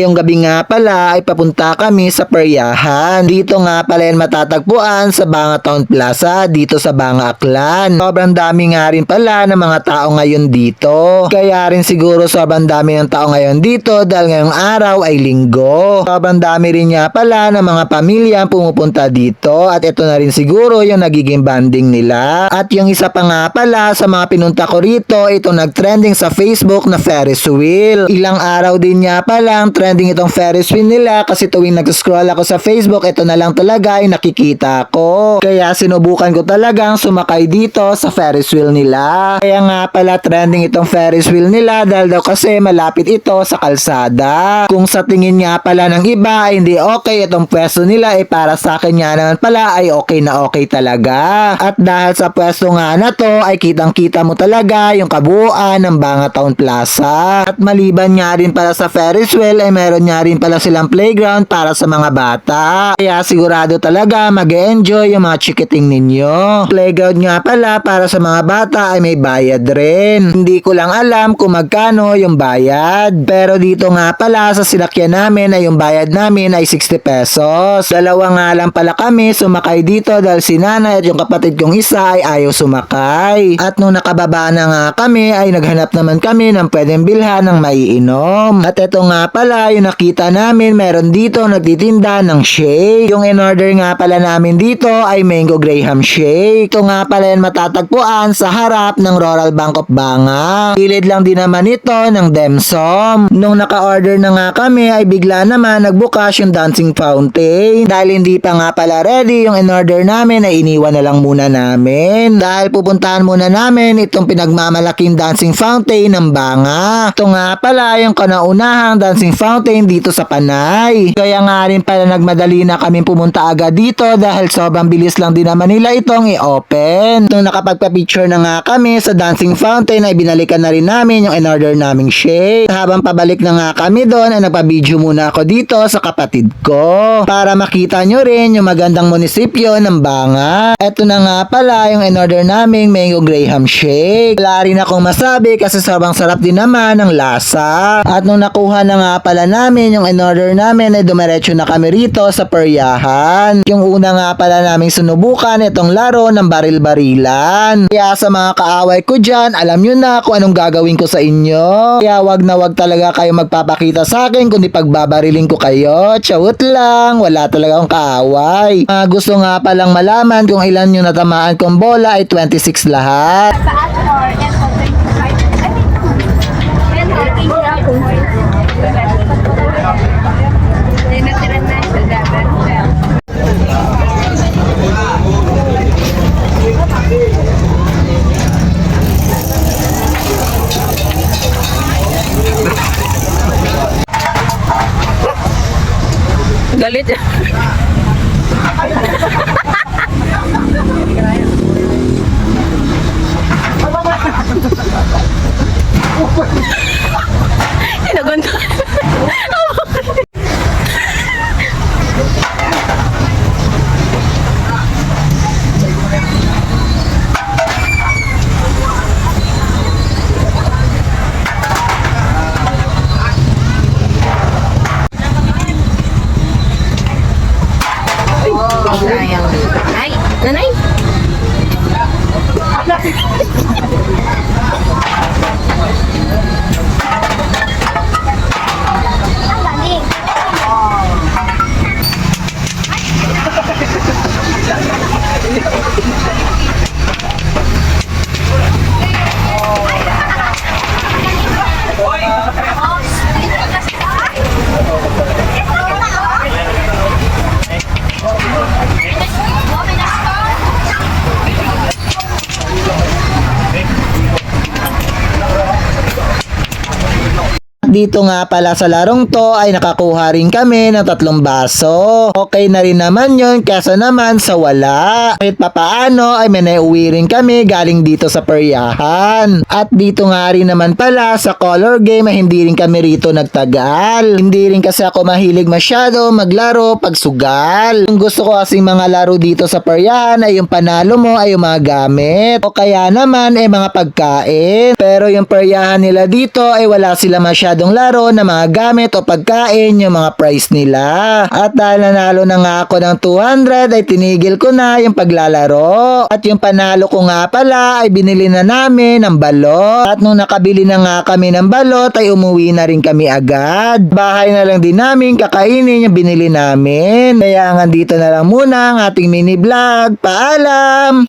Yung gabi nga pala ay papunta kami sa Peryahan. Dito nga pala yan matatagpuan sa Banga Town Plaza dito sa Banga Aklan. Sobrang dami nga rin pala ng mga tao ngayon dito. Kaya rin siguro sobrang dami ng tao ngayon dito dahil ngayong araw ay linggo. Sobrang dami rin nga pala ng mga pamilya pumupunta dito at ito na rin siguro yung nagiging banding nila. At yung isa pa nga pala sa mga pinunta ko rito, ito nagtrending sa Facebook na Ferris wheel. Ilang araw din nga pala ang trending itong Ferris wheel nila kasi tuwing nag-scroll ako sa Facebook, ito na lang talaga ay nakikita ko. Kaya sinubukan ko talagang sumakay dito sa Ferris wheel nila. Kaya nga pala trending itong Ferris wheel nila dahil daw kasi malapit ito sa kalsada. Kung sa tingin nga pala ng iba ay hindi okay itong pwesto nila ay para sa akin nga naman pala ay okay na okay talaga. At dahil sa pwesto nga na to ay kitang kita mo talaga yung kabuuan ng Banga Town Plaza. At maliban nga rin pala sa Ferris wheel ay meron nga rin pala silang playground para sa mga bata. Kaya sigurado talaga mag enjoy yung mga chikiting ninyo. Playground nga pala para sa mga bata ay may bayad rin. Hindi ko lang alam kung magkano yung bayad. Pero dito nga pala sa sinakyan namin ay yung bayad namin ay 60 pesos. Dalawa nga lang pala kami sumakay dito dahil si nanay at yung kapatid kong isa ay ayaw sumakay. At nung nakababa na nga kami ay naghanap naman kami ng pwedeng bilhan ng maiinom. At ito nga pala yung nakita namin meron dito nagtitinda ng shake. Yung in-order nga pala namin dito ay mango graham shake. Ito nga pala yan matatagpuan sa harap ng Rural Bank of Banga. Gilid lang din naman ito ng Demsom. Nung naka-order na nga kami ay bigla naman nagbukas yung dancing fountain. Dahil hindi pa nga pala ready yung in-order namin ay iniwan na lang muna namin. Dahil pupuntahan muna namin itong pinagmamalaking dancing fountain ng Banga. Ito nga pala yung kanaunahang dancing fountain dito sa Panay. Kaya nga rin pala nagmadali na kami pumunta agad dito dahil sobrang bilis lang din naman nila itong i-open. Nung nakapagpa-picture na nga kami sa dancing fountain ay binalikan na rin namin yung in-order naming shake. Habang pabalik na nga kami doon ay nagpa-video muna ako dito sa kapatid ko para makita nyo rin yung magandang munisipyo ng Banga. Eto na nga pala yung in-order naming mango graham shake. Wala rin akong masabi kasi sobrang sarap din naman ng lasa. At nung nakuha na nga pala namin yung in-order namin ay dumiretso na kami rito sa peryahan. Yung una nga pala naming sinubukan itong laro ng baril-barilan. Kaya sa mga kaaway ko dyan, alam nyo na kung anong gagawin ko sa inyo. Kaya wag na wag talaga kayo magpapakita sa akin kundi pagbabariling ko kayo. Chawut lang, wala talaga akong kaaway. Ah, gusto nga palang malaman kung ilan yung natamaan kong bola ay 26 lahat. Saan or Ento 25? I mean, Ento 24. લેજો Dito nga pala sa larong to ay nakakuha rin kami ng tatlong baso. Okay na rin naman yun kesa naman sa wala. Kahit papaano ay may rin kami galing dito sa peryahan. At dito nga rin naman pala sa color game ay hindi rin kami rito nagtagal. Hindi rin kasi ako mahilig masyado maglaro pag sugal. Yung gusto ko kasing mga laro dito sa peryahan ay yung panalo mo ay yung mga gamit. O kaya naman ay mga pagkain. Pero yung peryahan nila dito ay wala sila masyado masyadong laro na mga gamit o pagkain yung mga price nila. At dahil nanalo na nga ako ng 200 ay tinigil ko na yung paglalaro. At yung panalo ko nga pala ay binili na namin ng balot. At nung nakabili na nga kami ng balot ay umuwi na rin kami agad. Bahay na lang din namin kakainin yung binili namin. Kaya nga dito na lang muna ang ating mini vlog. Paalam!